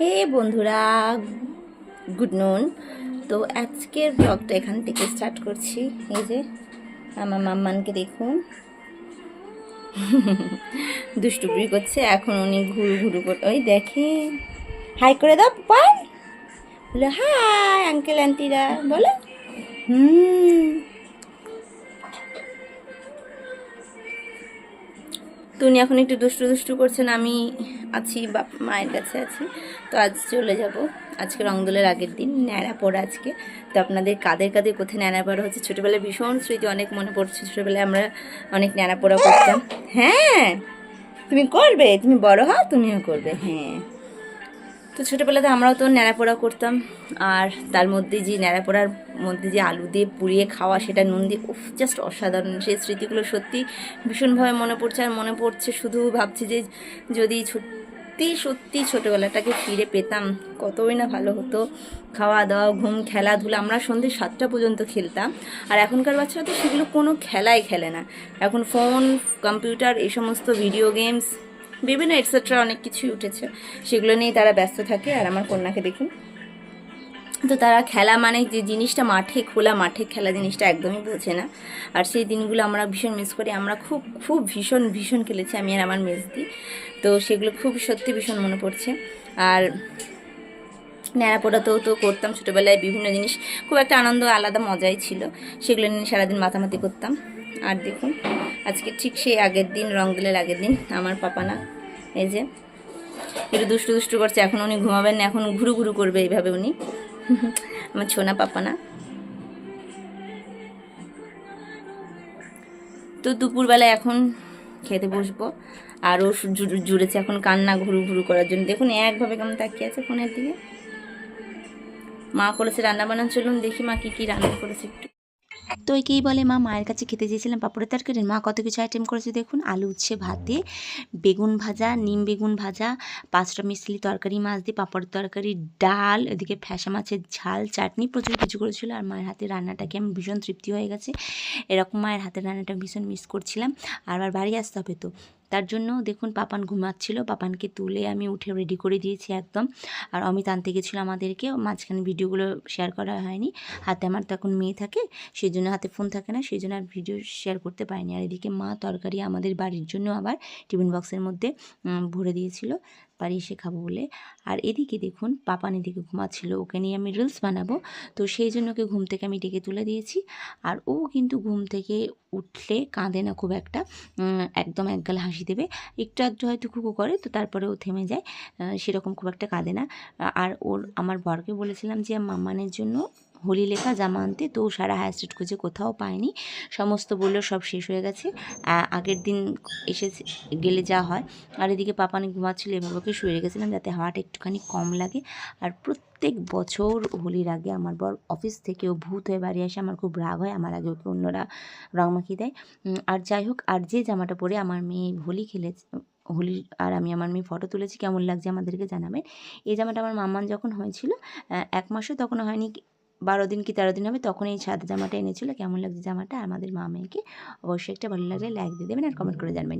হে বন্ধুরা গুড নুন তো আজকের ব্লগটা এখান থেকে স্টার্ট করছি। এই যে, আমার মাম্মানকে দেখুন। দুষ্টুপুরি করছে, এখন উনি ঘুরু ঘুরু করে ওই দেখে হাই করে দাও, পান। বলে হাই আঙ্কেল আন্টিরা বলো, হুম। তো উনি এখন একটু দুষ্টু দুষ্টু করছেন, আমি আছি, বাপ মায়ের কাছে আছি। তো আজ চলে যাব। আজকে রংদোলের আগের দিন, ন্যাড়া পড়া আজকে। তো আপনাদের কাদের কাদের কোথায় ন্যাড়া পড়া হচ্ছে? ছোটোবেলায় ভীষণ স্মৃতি, অনেক মনে পড়ছে। ছোটোবেলায় আমরা অনেক ন্যাড়া পড়া করতাম। হ্যাঁ তুমি করবে, তুমি বড় হও, তুমিও করবে হ্যাঁ। তো ছোটোবেলাতে আমরাও তো ন্যাড়াপোড়া করতাম, আর তার মধ্যে যে ন্যাড়াপোড়ার মধ্যে যে আলু দিয়ে পুড়িয়ে খাওয়া, সেটা নুন দিয়ে, উফ জাস্ট অসাধারণ। সেই স্মৃতিগুলো সত্যি ভীষণভাবে মনে পড়ছে, আর মনে পড়ছে শুধু ভাবছি যে যদি সত্যি সত্যি ছোটোবেলাটাকে ফিরে পেতাম, কতই না ভালো হতো। খাওয়া দাওয়া ঘুম, খেলাধুলা, আমরা সন্ধ্যে সাতটা পর্যন্ত খেলতাম, আর এখনকার বাচ্চারা তো সেগুলো কোনো খেলাই খেলে না। এখন ফোন কম্পিউটার এই সমস্ত ভিডিও গেমস বিভিন্ন এটসেট্রা অনেক কিছুই উঠেছে। সেগুলো নিয়ে তারা ব্যস্ত থাকে আর আমার কন্যাকে দেখুন। তো তারা খেলা মানে যে জিনিসটা মাঠে খোলা, মাঠে খেলা জিনিসটা একদমই বোঝে না। আর সেই দিনগুলো আমরা ভীষণ মিস করি। আমরা খুব খুব ভীষণ ভীষণ খেলেছি আমি আর আমার মেজদি। তো সেগুলো খুব সত্যি ভীষণ মনে পড়ছে। আর ন্যাড়াপোড়াতেও তো করতাম ছোটোবেলায় বিভিন্ন জিনিস। খুব একটা আনন্দ, আলাদা মজাই ছিল। সেগুলো নিয়ে সারাদিন মাতামাতি করতাম। আর দেখুন, আজকে ঠিক সেই আগের দিন রংদোলের আগের দিন, আমার পাপা না, এই যে, একটু দুষ্টু দুষ্টু করছে, এখন উনি ঘুমাবেন না, এখন ঘুরু ঘুরু করবে এইভাবে উনি। আমার ছোনা পাপা না। তো দুপুরবেলায় এখন খেতে বসবো আরও জুড়েছে এখন কান্না ঘুরু ঘুরু করার জন্য। দেখুন, একভাবে কেমন তাকিয়ে আছে ফোনের দিকে। মা করেছে রান্না বান্না চলুন দেখি মা কি কি রান্না করেছে একটু। তো একেই বলে মা, মায়ের কাছে খেতে চেয়েছিলাম পাপড়ের তরকারি। মা কত কিছু আইটেম করেছে দেখুন, আলু, উচ্ছে, ভাতে, বেগুন ভাজা, নিম বেগুন ভাজা, পাঁচটা মিশলি তরকারি, মাছ দিয়ে পাঁপড়ের তরকারি, ডাল, এদিকে ফ্যাসা মাছের ঝাল, চাটনি, প্রচুর কিছু করেছিল। আর মায়ের হাতে রান্নাটাকে আমি ভীষণ তৃপ্তি হয়ে গেছে। এরকম মায়ের হাতের রান্নাটা ভীষণ মিস করছিলাম। আর আবার বাড়ি আসতে হবে তো। তার জন্য দেখুন পাপান ঘুমাচ্ছিল, পাপানকে তুলে আমি উঠে রেডি করে দিয়েছি একদম। আর অমিত আনতে গেছিল আমাদেরকে, মাঝখানে ভিডিওগুলো শেয়ার করা হয়নি। হাতে আমার তো এখন মেয়ে থাকে সেই জন্য হাতে ফোন থাকে না সেই জন্য আর ভিডিও শেয়ার করতে পারিনি। আর এদিকে মা তরকারি আমাদের বাড়ির জন্য আবার টিফিন বক্সের মধ্যে ভরে দিয়েছিল। বাড়ি এসে খাব বলে। আর এদিকে দেখুন পাপান এদিকে ঘুমাচ্ছিল, ওকে নিয়ে আমি রিলস বানাবো। তো সেই জন্য ওকে ঘুম থেকে আমি ডেকে তুলে দিয়েছি। আর ও কিন্তু ঘুম থেকে উঠলে কাঁদে না খুব একটা। একদম একগাল হাসি দেবে। একটু আধটু হয়তো কুকু করে, তো তারপরে ও থেমে যায়। সেরকম খুব একটা কাঁদে না। আর ওর, আমার বরকে বলেছিলাম যে মামানের জন্য হোলি লেখা জামা আনতে তো সারা হাই স্ট্রিট খুঁজে কোথাও পায়নি সমস্ত বলল সব শেষ হয়ে গেছে। আগের দিন এসে গেলে যা হয়। আর এদিকে পাপানি ঘুমাচ্ছিল, এভাবে ওকে শুয়ে রেখেছিলাম যাতে হাওয়াটা একটুখানি কম লাগে। আর প্রত্যেক বছর হোলির আগে আমার বর অফিস থেকে ও ভূত হয়ে বাড়ি আসে, আমার খুব রাগ হয়। আমার আগে ওকে অন্যরা রং মাখিয়ে দেয়। আর যাই হোক, আর যে জামাটা পরে আমার মেয়ে হোলি খেলেছে, হোলি, আর আমি আমার মেয়ে ফটো তুলেছি, কেমন লাগছে আমাদেরকে জানাবেন। এই জামাটা আমার মাম্মান যখন হয়েছিল এক মাসও তখন হয়নি বারো দিন কি তেরো দিন হবে? তখন এই সাদা জামাটা এনেছিল। কেমন লাগছে জামাটা? আমাদের মা মেয়েকে অবশ্যই একটা ভালো লাগলে লাইক দিয়ে দেবেন আর কমেন্ট করে জানবেন।